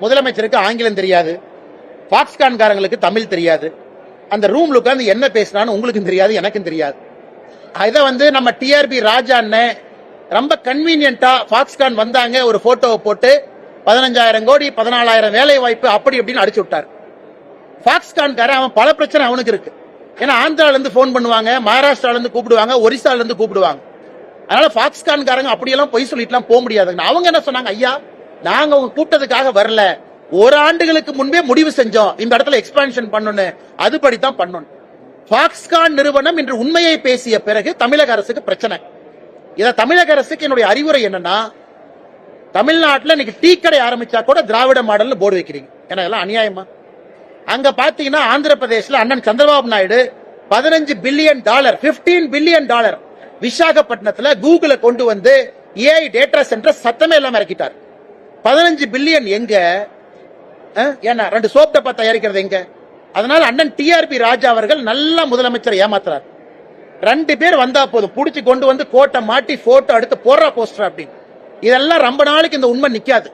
முதலமைச்சருக்கு ஆங்கிலம் தெரியாது. பாக்ஸ்கான்காரங்களுக்கு தமிழ் தெரியாது. அந்த ரூம்ல உட்காந்து என்ன பேசினான்னு உங்களுக்கும் தெரியாது எனக்கும் தெரியாது. இதை வந்து நம்ம டிஆர்பி ராஜா அண்ணன் ரொம்ப கன்வீனியன்டா பாக்ஸ்கான் வந்தாங்க ஒரு போட்டோவை போட்டு பதினஞ்சாயிரம் கோடி பதினாலாயிரம் வேலை வாய்ப்பு அப்படி இப்படின்னு அடிச்சு விட்டார். பாக்ஸ்கான்காரன் அவன் பல பிரச்சனை அவனுக்கு இருக்கு. ஏன்னா ஆந்திரால இருந்து போன் பண்ணுவாங்க மகாராஷ்டிரால இருந்து கூப்பிடுவாங்க ஒரிசால இருந்து கூப்பிடுவாங்க. அதனால பாக்ஸ்கான்காரங்க அப்படியெல்லாம் பொய் சொல்லிட்டுலாம் போக முடியாதுங்க. அவங்க என்ன சொன்னாங்க ஐயா நாங்க உங்க கூட்டத்துக்காக வரல. ஒரு ஆண்டுகளுக்கு முன்பே முடிவு செஞ்சோம். இந்த இடத்துல எக்ஸ்பான்ஷன் பண்ணணும் அதுபடி தான் பண்ணணும். பாக்ஸ்கான் நிறுவனம் இன்று உண்மையை பேசிய பிறகு தமிழக அரசுக்கு பிரச்சனை. இத தமிழக அரசுக்கு என்னுடைய அறிவுரை என்னன்னா தமிழ்நாட்டில் இன்னைக்கு டீ கடை ஆரம்பிச்சா கூட திராவிட மாடல்னு போர்டு வைக்கிறீங்க. ஏன்னா இதெல்லாம் அநியாயமா? அங்க பாத்தீங்கன்னா ஆந்திர பிரதேஷ்ல அண்ணன் சந்திரபாபு நாயுடு பதினஞ்சு பில்லியன் டாலர் 15 பில்லியன் டாலர் விசாகப்பட்டினத்துல கூகுளை கொண்டு வந்து ஏஐ டேட்டா சென்டர் சத்தமே இல்லாம இறக்கிட்டார். பதினஞ்சு பில்லியன் எங்க? ஏன்னா ரெண்டு சோப் டப்பா தயாரிக்கிறது எங்க? அதனால அண்ணன் டிஆர்பி ராஜா அவர்கள் நல்ல முதலமைச்சர் ஏமாத்துறார். ரெண்டு பேர் வந்தா போதும். புடிச்சு கொண்டு வந்து கோட்டை மாட்டி போட்டோ எடுத்து போடுறா போஸ்டர் அப்படின்னு. இதெல்லாம் ரொம்ப நாளைக்கு இந்த உண்மை நிக்காது.